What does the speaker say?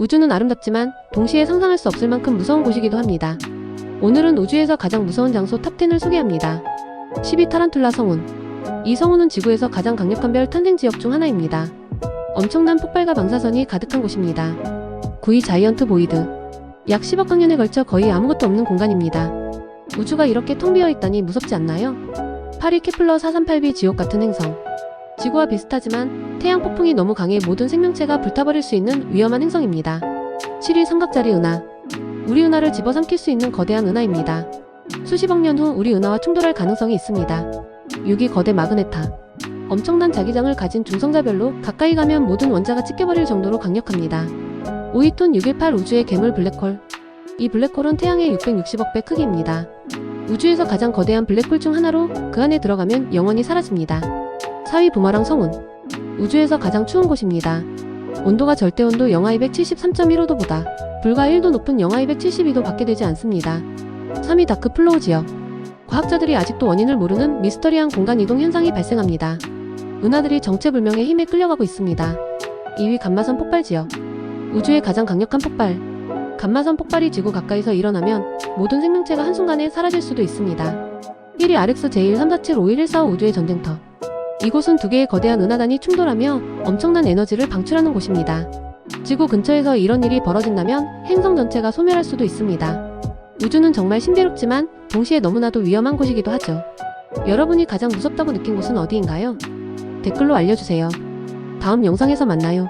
우주는 아름답지만 동시에 상상할 수 없을 만큼 무서운 곳이기도 합니다. 오늘은 우주에서 가장 무서운 장소 탑10을 소개합니다. 10위 타란툴라 성운. 이 성운은 지구에서 가장 강력한 별 탄생 지역 중 하나입니다. 엄청난 폭발과 방사선이 가득한 곳입니다. 9위 자이언트 보이드. 약 10억 학년에 걸쳐 거의 아무것도 없는 공간입니다. 우주가 이렇게 텅 비어 있다니 무섭지 않나요? 8위 케플러 438b 지옥 같은 행성. 지구와 비슷하지만 태양 폭풍이 너무 강해 모든 생명체가 불타버릴 수 있는 위험한 행성입니다. 7위 삼각자리 은하. 우리 은하를 집어삼킬 수 있는 거대한 은하입니다. 수십억 년 후 우리 은하와 충돌할 가능성이 있습니다. 6위 거대 마그네타. 엄청난 자기장을 가진 중성자별로 가까이 가면 모든 원자가 찢겨버릴 정도로 강력합니다. 5위 톤 618 우주의 괴물 블랙홀. 이 블랙홀은 태양의 660억 배 크기입니다. 우주에서 가장 거대한 블랙홀 중 하나로 그 안에 들어가면 영원히 사라집니다. 4위 부마랑 성운. 우주에서 가장 추운 곳입니다. 온도가 절대 온도 영하 273.15도보다 불과 1도 높은 영하 272도 밖에 되지 않습니다. 3위 다크 플로우 지역. 과학자들이 아직도 원인을 모르는 미스터리한 공간 이동 현상이 발생합니다. 은하들이 정체불명의 힘에 끌려가고 있습니다. 2위 감마선 폭발 지역. 우주의 가장 강력한 폭발. 감마선 폭발이 지구 가까이서 일어나면 모든 생명체가 한순간에 사라질 수도 있습니다. 1위 RX J134755145 우주의 전쟁터. 이곳은 두 개의 거대한 은하단이 충돌하며 엄청난 에너지를 방출하는 곳입니다. 지구 근처에서 이런 일이 벌어진다면 행성 전체가 소멸할 수도 있습니다. 우주는 정말 신비롭지만 동시에 너무나도 위험한 곳이기도 하죠. 여러분이 가장 무섭다고 느낀 곳은 어디인가요? 댓글로 알려주세요. 다음 영상에서 만나요.